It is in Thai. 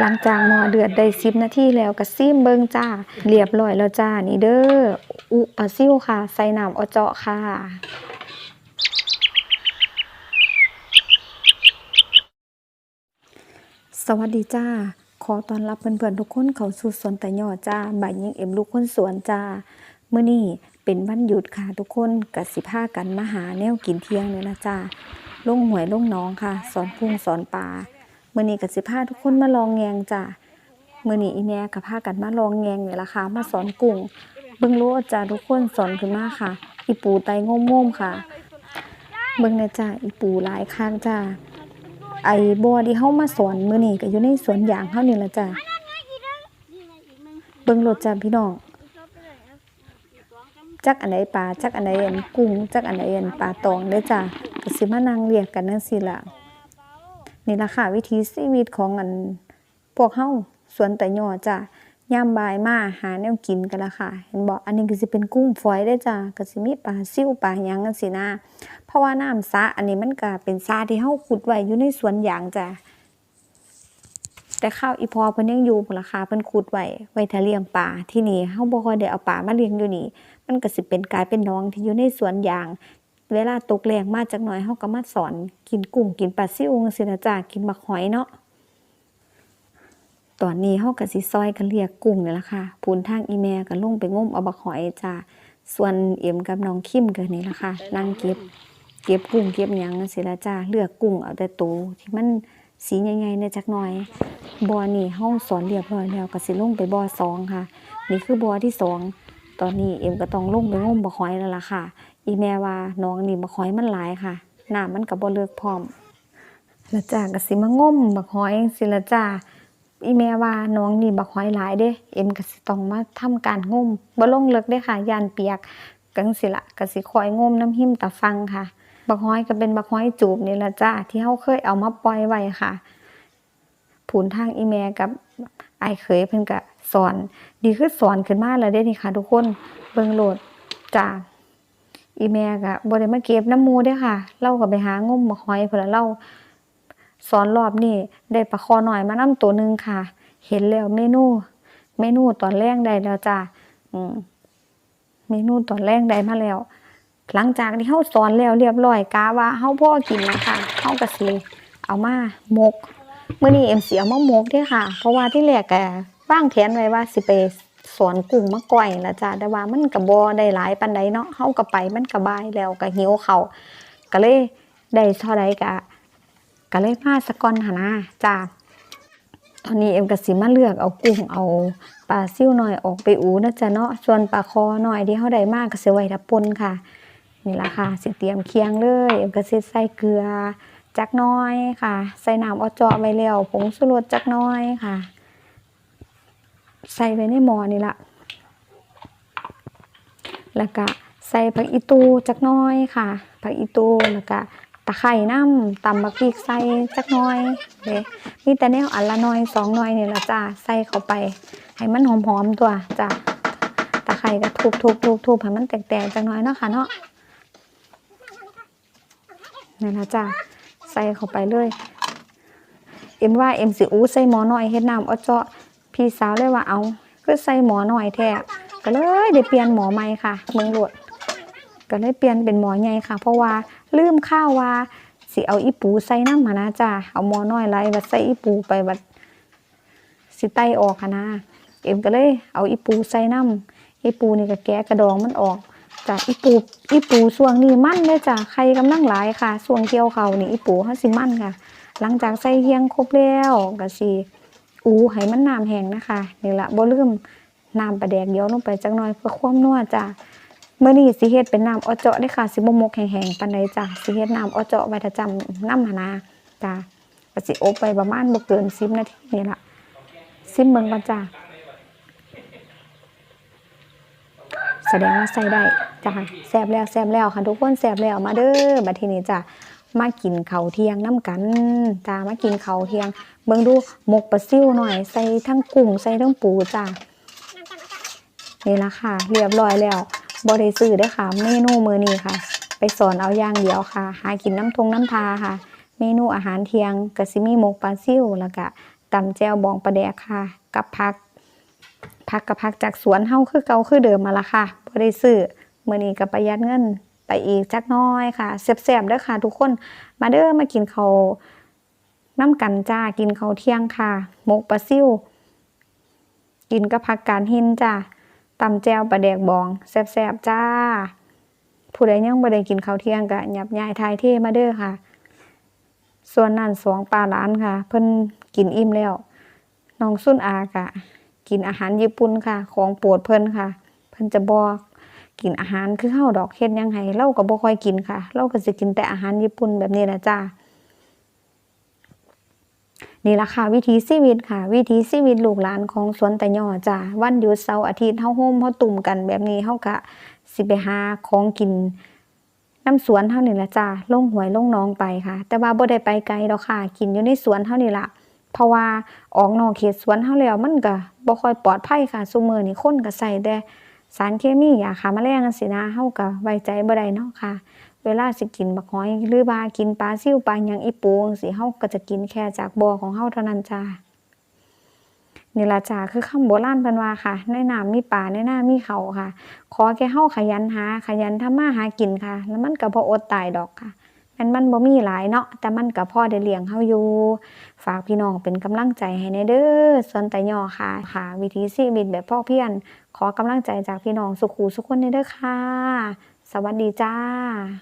หลังจากหม้อเดือดได้10นาทีแล้วก็ซิมเบิ่งจ้า เรียบร้อยแล้วจ้า นี่เด้อ อุปลาซิวค่ะ ใส่น้ำอเจาะค่ะสวัสดีจ้า ขอต้อนรับเพื่อนๆทุกคนเข้าสู่สวนแต่ยอจ้าบ่ายยิงเอ็มลูกคนสวนจ้าเมื่อนี้เป็นวันหยุดค่ะทุกคนกสิพากันมาหาแนวกินเที่ยงเลยนะจ้าลงหวยลงน้องค่ะ สอนพุ่งสอนปลา มื่อนี้กสิพาทุกคนมาลองแงงจ้าเมื่อนี้อีแม่กับพากันมาลองแงงเนี่ยละค่ะ มาสอนกุ้งเบิ่งรู้จ้าทุกคนสอนขึ้นมาค่ะ อีปูไตงง่มๆค่ะ เบิ่งนะจ้าอีปูหลายข้างจ้าไอ้บัวที่เฮามาสอนมื้อนี้ก็อยู่ในสวนยางเฮานี่ละจ้ะเบิ่งรถจ้ะพี่น้องจักอันใดปลาจักอันใดอันกุ้งจักอันใดอันปลาตองเด้จ้ะก็สิมานั่งเรียกกันจังซี่ล่ะ นี่ละค่ะวิถีชีวิตของอันพวกเฮาสวนแต่ย่อจ้ะยามบ่ายมาหาแนวกินกันละค่ะ เห็นบ่อันนี้ก็สิเป็นกุ้งฝอยเด้จ้ะก็สิมีปลาซิ่วปลาหยังจังซี่นะเพราะว่าน้ำสระอันนี้มันก็เป็นสระที่เฮาขุดไว้อยู่ในสวนยางจ้ะแต่ข้าวอีพอเพิ่นยังอยู่พุ่นล่ะค่ะเพิ่นขุดไว้ไว้ถ้าเลี้ยงปลาที่นี่เฮาบ่ค่อยได้เอาปลามาเลี้ยงอยู่นี่ มันก็สิเป็นกลายเป็นหน้องที่อยู่ในสวนยาง เวลาตกแรงมาจักหน่อยเฮาก็มาสอน กินกุ้งกินปลาซิวจังซี่นะจ้ะกินบักหอยเนาะตอนนี้เฮาก็สิซอยกันเรียกกุ้งนี่ล่ะค่ะพูนทางอีแม่ก็ลงไปงมเอาบักหอยจ้ะส่วนเอ็มกับน้องคิมก็นี่ล่ะค่ะนั่งเก็บเก็บกุ้งเก็บหยังจังซี่ล่ะจ้าเลือกกุ้งเอาแต่ตัวที่มันสีใหญ่ๆเนี่ยจักหน่อยบอนี่เฮาสอนเรียบร้อยแล้วก็สิลงไปบอสองค่ะ นี่คือบอที่สอง ตอนนี้เอ็มก็ต้องลงไปงมบักหอยแล้วล่ะค่ะ อีแม่ว่าน้องนี่บักหอยมันหลายค่ะน้ำมันก็บ่เลิกพร้อมแล้วจ้าก็สิมางมบักหอยจังซี่ล่ะจ้าอีแม่ว่าน้องนี่บักหอยหลายเด้เอ็มก็สิต้องมาทำการงมบ่ลงเลิกเด้ค่ะยานเปียกกังสิละก็สิคอยงมน้ำหิมตะฟังค่ะบักฮอยก็เป็นบักฮอยจูบนี่ละจ้าที่เฮาเคยเอามาปล่อยไว้ค่ะผูนทางอีแม่กับ ไอเคยเพิ่นก็สอน ดีคือสอนขึ้นมาแล้วเด้นี่ค่ะ ทุกคนเบิ่งโหลดจ้าอีแม่ก็บ่ได้มาเก็บน้ำมูเด้อค่ะ เราก็ไปหางมบักฮ้อยพุ่นละเราสอนรอบนี้ได้ปลาคอหน้อยมานํตัวหนึ่งค่ะ เห็นแล้วเมนู เมนูตอนแรกได้แล้วจ้าเมนูตอนแรกได้มาแล้ว หลังจากที่เฮาสอนแล้วเรียบร้อยกาว่าเฮาพ่อกินนะคะเฮาก็สิเอามาหมก มื้อนี้เอ็มเสิเอามาหมกด้อค่ะ เพราะว่าที่แรกแก็วางแผนไว้ว่าสิไปสอนกุ้งมาก่อยละจ้ะแต่ว่ามันก็บ่ได้หลายปานใดเนาะเฮาก็ไปมันก็บ่ายแล้วก็หิวเขาก็เลยได้เท่าใดก็ก็เลยมาสะกอนหนะจ้ะตอนนี้เอ็มก็สิมาเลือกเอากุ้งเอาปลาซิ่วหน่อยออกไปอูนะจ๊ะเนาะส่วนปลาคอหน่อยที่เฮาได้มากก็สิไว้ทับปนค่ะ นี่ละค่ะสิเตรียมเคียงเลย เอ็มก็สิใส่เกลือ จักน้อยค่ะ ใส่น้ำอเจาะไว้แล้วผงชูรสจักน้อยค่ะ ใส่ไว้ในหม้อนี่ละแล้วก็ใส่ผักอีตูจักน้อยค่ะผักอีตูแล้วก็ตะไคร่น้ำตำบักพริกใส่จักน้อยเด้มีแต่แนวอันละน้อยสองน้อยนี่ละจ้าใส่เข้าไป ให้มันหอมๆตัวจ้าตะไคร่ก็ทุบทุบทุบทุบให้มันแตกๆจักน้อยเนาะค่ะเนาะนี่ละจ้า ส่เข้าไปเลย เอ็มว่าเอ็มสิอู้ใส่หม้อน้อยเฮ็ดน้ำเอาเจาะพี่สาวเลยว่าเอาคือใส่หม้อน้อยแท้ก็เลยได้เปลี่ยนหมอใหม่ค่ะเมืองโลดก็เลยเปลี่ยนเป็นหมอใหญ่ค่ะ เพราะว่าลืมข้าวว่าสิเอาอีปูใส่น้ำมานะจ้าเอาหมอน้อยไรบัดใส่อีปูไปบัดสิไตออกค่ะนะ เอ็มก็เลยเอาอีปูใส่น้ำอีปูนี่ก็แกะกระดองมันออก จ้าอีปูอีปูส่วงนี้มั่นเลยจ้าใครกำลังหลายค่ะส่วงเกี่ยวเขานี่อีปูเขาสิมั่นค่ะ หลังจากใส่เฮียงครบแล้วก็สิอูให้มันน้ำแห้งนะคะนี่ละบ่ลืมน้ำปลาแดกเดียวลงไปจักหน่อยเพื่อความนัวจ้าเมื่อนี้สิเฮ็ดเป็นน้ำออเจาะได้ค่ะสิบ่มกแห้งๆปานใดจ้ะสิเฮ็ดน้ำออเจาะไว้ถ้าจำน้ำหนนาจ้ะก็สิอบไปประมาณบ่เกิน10นาทีนี่ละซิมเบิ่งก่อนจ้ะ แสดงว่าใส่ได้จ้ะแซ่บแล้วแซ่บแล้วค่ะทุกคนแซ่บแล้วมาเด้อบัดทีนี้จ้ะมากินเขาเที่ยงน้ำกันจ้ะมากินเขาเที่ยง เบิ่งดูหมกปลาซิ่วหน่อยใส่ทั้งกุ้งใส่ทั้งปูจ้ะนี่ละค่ะ เรียบร้อยแล้วบริสื่อเด้วยค่ะเมนูมือนี้ค่ะ ไปสอนเอาอย่างเดียวค่ะ หากินน้ำทงน้ำทาค่ะ เมนูอาหารเที่ยงกะซิมีหมกปลาซิ่วแล้วก็ตตำแจ่วบองปลาแดกค่ะ กับผัก ผักกับผักจากสวนเฮาคือเก่าคือเดิมมาละค่ะบ่ได้ซื้อมื้อนี้ก็ประหยัดเงินไปอีกจักน้อยค่ะแซ่บๆเด้อค่ะ ทุกคนมาเด้อมากินข้าวน้ำกันจ้ากินข้าวเที่ยงค่ะหมกปลาซิ่วกินกับผักกาดหินจ้าตำแจ่วปลาแดกบองแซ่บๆจ้า ผู้ใดยังบ่ได้กินข้าวเที่ยงก็หยับยายทายเทมาเด้อค่ะ ส่วนนั่นสองปลาหลานค่ะ เพิ่นกินอิ่มแล้วน้องสุนอากะ กินอาหารญี่ปุ่นค่ะ ของโปรดเพิ่นค่ะ เพิ่นจะบอกกินอาหารคือเฮาวดอกเฮ็ดยังไงเราก็บ่ค่อยกินค่ะเราก็สิกินแต่อาหารญี่ปุ่นแบบนี้แหละจ้านี่ละค่ะวิถีชีวิตค่ะ วิถีชีวิตลูกหลานของสวนตะย่อจ้าวันหยุดเสาร์อาทิตย์เฮาโฮมเฮาตุ่มกันแบบนี้เฮาก็สิไปหาของกินน้ำสวนเฮานี่ละจ้าลงหวยลงน้องไปค่ะ แต่ว่าบ่ได้ไปไกลดอกค่ะ กินอยู่ในสวนเฮานี่ล่ะ เพราะว่าออกนอกเขตสวนเฮาแล้วมันก็บ่ค่อยปลอดภัยค่ะซุมื้อนี้คนก็ใส่แต่สารเคมียาฆ่าแมลงจังซี่นะเฮาก็ไว้ใจบ่ได้เนาะค่ะ เวลาสิกินบักหอยหรือว่ากินปลาซิ่วปลาหยังอีปูจังซี่เฮาก็จะกินแค่จากบ่อของเฮาเท่านั้นจ้านี่ละจ้าคือคำโบราณพิ่นวาค่ะ ในน้ำมีปลาในหน้ามีเขาค่ะ ขอแค่เฮาขยันหา ขยันทำมาหากินค่ะ แล้วมันก็บ่อดตายดอกค่ะ มันมันบ่มีหลายเนาะแต่มันก็พอได้เลี้ยงเฮาอยู่ ฝากพี่น้องเป็นกำลังใจให้ในเด้อส่วนแต่ย่อค่ะค่ะ วิธีชีวิตแบบพ่อเพียน ขอกำลังใจจากพี่น้องสุขูสุขคนในเด้อค่ะ สวัสดีจ้า